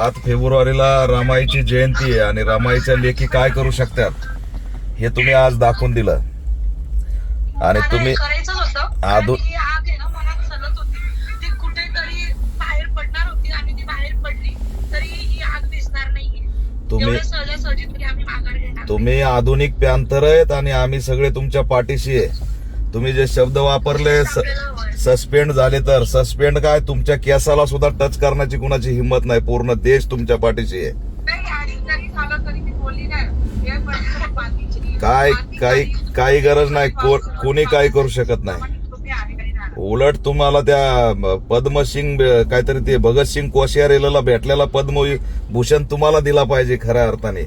सात फेब्रुवारीला रामाईची जयंती आहे आणि रामाईच्या लेखी काय करू शकतात हे तुम्ही आज दाखवून दिलं. आणि तुम्ही आदू- तुम्ही तुम्ही आधुनिक पॅन्थर आहेत आणि आम्ही सगळे तुमच्या पाठीशी आहे. तुम्ही जे शब्द वापरले. सस्पेंड झाले तर सस्पेंड काय? तुमच्या केसाला सुद्धा टच करण्याची कुणाची हिंमत नाही. पूर्ण देश तुमच्या पाठीशी आहे. काय काही काही- गरज नाही. को- कोणी काही करू शकत नाही. उलट तुम्हाला त्या पद्मसिंग काहीतरी ते भगतसिंग कोश्यारीला भेटलेला पद्मभूषण तुम्हाला दिला पाहिजे खऱ्या अर्थाने.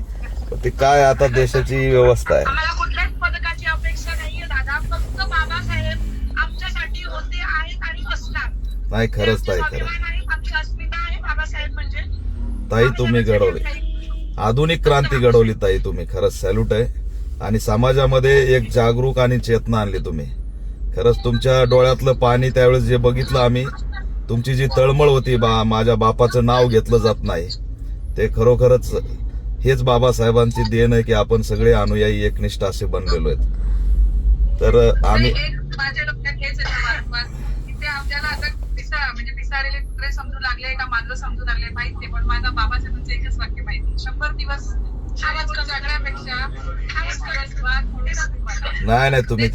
ते काय आता देशाची व्यवस्था आहे आम्हाला कुठल्याच पदकाची अपेक्षा नाहीये दादा फक्त बाबासाहेब आमच्यासाठी होते आहेत आणि असणार नाही खरंच ताई खरं म्हणजे. ताई तुम्ही घडवली. आधुनिक क्रांती घडवली ताई तुम्ही. खरंच सॅल्यूट आहे. आणि समाजामध्ये एक जागरूक आणि चेतना आणली तुम्ही. खरंच तुमच्या डोळ्यातलं पाणी त्यावेळेस जे बघितलं आम्ही तुमची जी तळमळ होती बा माझ्या बापाचं नाव घेतलं जात नाही. ते खरोखरच हेच बाबासाहेबांची देण आहे की आपण सगळे अनुयायी एकनिष्ठ असे बनलेलो आहेत. तर आम्ही एक माझ्या डोक्यात हेच येतं वारंवार की ते आपल्याला आता पिसा म्हणजे पिसारेले कुत्रे समजू लागले का मांजर समजू लागले माहीत नाही. पण माझा बाबासाहेबांचं एकच वाक्य माहिती शंभर दिवस. नाही नाही तुम्ही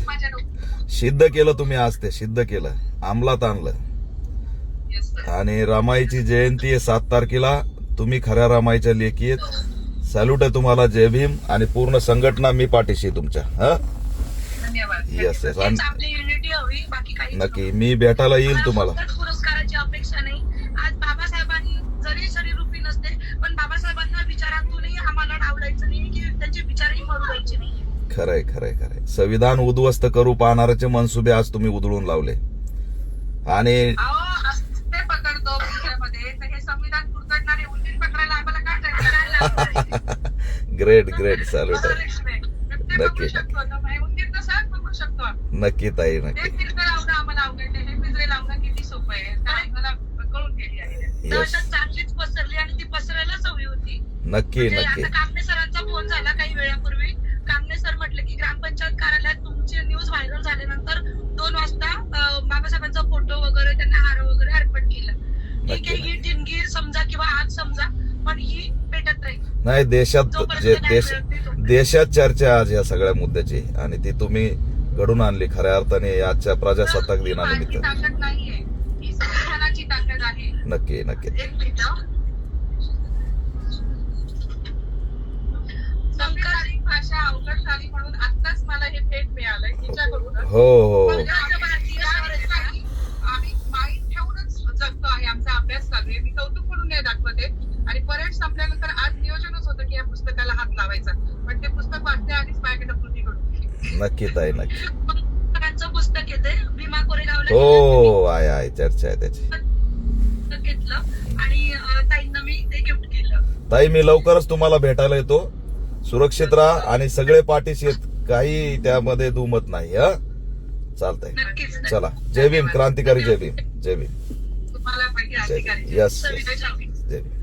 सिद्ध केलं तुम्ही आज ते सिद्ध केलं. अंमलात आणलं. आणि रामाईची जयंती आहे सात तारखेला. तुम्ही खऱ्या रामाईच्या लेखी आहेत. सॅल्यूट आहे तुम्हाला जय भीम. आणि पूर्ण संघटना मी पाठीशी तुमच्या. हा? बाकी काही नक्की. मी भेटायला येईल तुम्हाला. अपेक्षा नाही. आज बाबासाहेबांनी जरी शरीरूपी नसते पण बाबासाहेबांना विचारातूनही आम्हाला डावलायचं नाही. की त्यांचे विचारही मरू द्यायचे नाही. खरंय खरंय खरंय. संविधान उद्ध्वस्त करू पाहणाऱ्याचे मनसुबे आज तुम्ही उधळून लावले. आणि अहो हस्ते पकडतो पुढच्यामध्ये तर हे संविधान कुरतडणारे उंदीर पकडायला आम्हाला काय करायला ग्रेट ग्रेट सॅल्यूट आहे. नक्की, शकतो. नक्की ताई नक्की आम्हाला अवघड आहे. हे पिंजरे लावणं किती सोपं आहे काय मला कळून गेली आहे Yes. दहशत चांगलीच पसरली आणि ती पसरायलाच हवी होती. नक्की म्हणजे नक्की. आता कामणे सरांचा फोन झाला काही वेळापूर्वी. कामणे सर म्हटले की ग्रामपंचायत कार्यालयात तुमची न्यूज व्हायरल झाल्यानंतर दोन वाजता बाबासाहेबांचा फोटो वगैरे त्यांना हार वगैरे अर्पण केलं. ठीक आहे ही ठिणगी समजा किंवा आग समजा पण ही पेटत राहील नाही देशात देश नाही. देशात चर्चा आज या सगळ्या मुद्द्याची आणि ती तुम्ही घडून आणली खऱ्या अर्थाने आजच्या प्रजासत्ताक दिनानिमित्त. नाहीये ही संविधानाची ताकद आहे नक्की नक्की. एक मिनिट भाषा अवघड झाली म्हणून आत्ताच मला हे भेट मिळालंय तिच्याकडून हो हो. आम्ही माहीत ठेवूनच जगतो आहे आमचा अभ्यास चालू आहे. मी कौतुक म्हणून नाही दाखवते. आणि परेड संपल्यानंतर आज नियोजनच होतं की या पुस्तकाला हात लावायचा. पण ते पुस्तक वाचण्याआधीच माझ्याकडे कृती घडून नक्की ताई नक्की. पुस्तकांचं पुस्तक येते भीमा कोरेगावला हो आहे आहे. चर्चा आहे त्याची. पुस्तक घेतलं आणि अं, ताईंना मी ते गिफ्ट केलं. ताई मी लवकरच तुम्हाला भेटायला येतो. सुरक्षित राहा आणि सगळे पाठीशी आहेत. काही त्यामध्ये दुमत नाही हा? चालतंय. चला जय भीम. क्रांतिकारी जय भीम. जय भीम. यस. जय भीम.